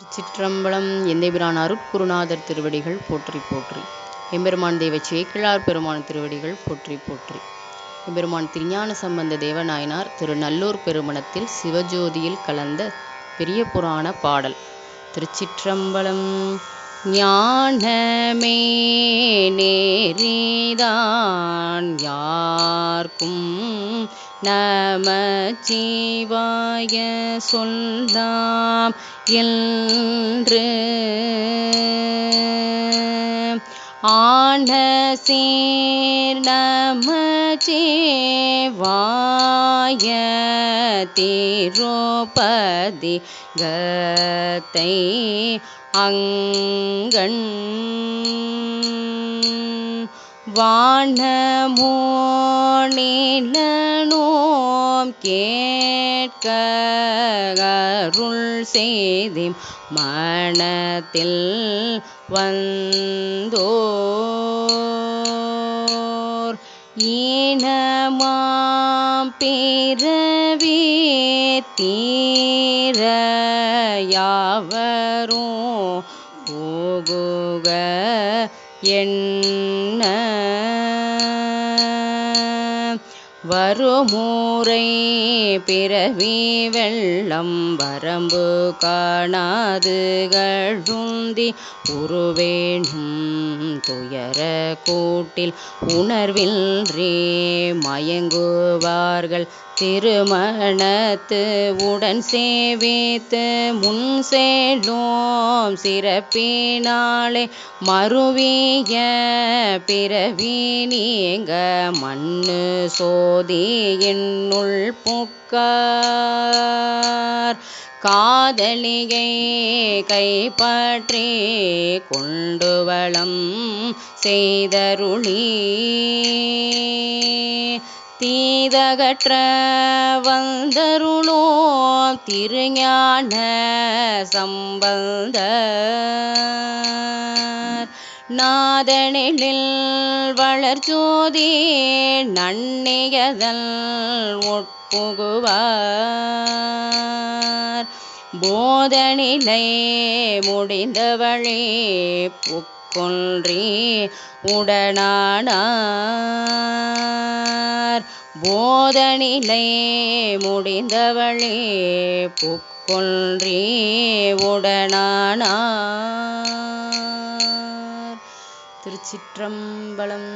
திருச்சிற்றம்பலம் எந்தைபிரான் அருட்குருநாதர் திருவடிகள் போற்றி போற்றி. எம்பெருமான் தெய்வ சேக்கிழார் பெருமான் திருவடிகள் போற்றி போற்றி. எம்பெருமான் திருஞான சம்பந்த தேவநாயனார் திரு நல்லூர் பெருமணத்தில் சிவஜோதியில் கலந்த பெரிய புராண பாடல். திருச்சிற்றம்பலம் ஞானமே நேரிதான் யார்க்கும் நமச்சிவாய சொல்லாம் என்று. ஆன சீர் நமச்சிவாய தீரோபதி கத்தை அங்கண். வானமோ நீலனோ நாம் கேட்க அருள் செய்தி மனத்தில் வந்தோர் ஈனமாம் பிறவி தீர யாவரும் போகுக என்ன வருமுறை பிறவி வெள்ளம் வரம்பு காணாது கழுந்தி உருவேணும் துயர கூட்டில் உணர்வில்றே மயங்குவார்கள். திருமணத்து உடன் சேவித்து முன் செல்லோம் சிறப்பினாலே மறுவிய பிறவி நீங்க மண்ணு சோ சோதி என்னுள் புக்கார். காதலியை கைப்பற்றி கொண்டு வளம் செய்தருளி. தீதகற்ற வந்தருளோ திருஞான சம்பந்த. நாதனில் வளர்ச்சோதி நன்னியதல் உட்புகுவார் போதனிலை முடிந்த வழி புக்கொன்றி உடனானார். போதனிலை முடிந்தவளே புக்கொன்றி உடனானார். திருச்சிற்றம்பலம்.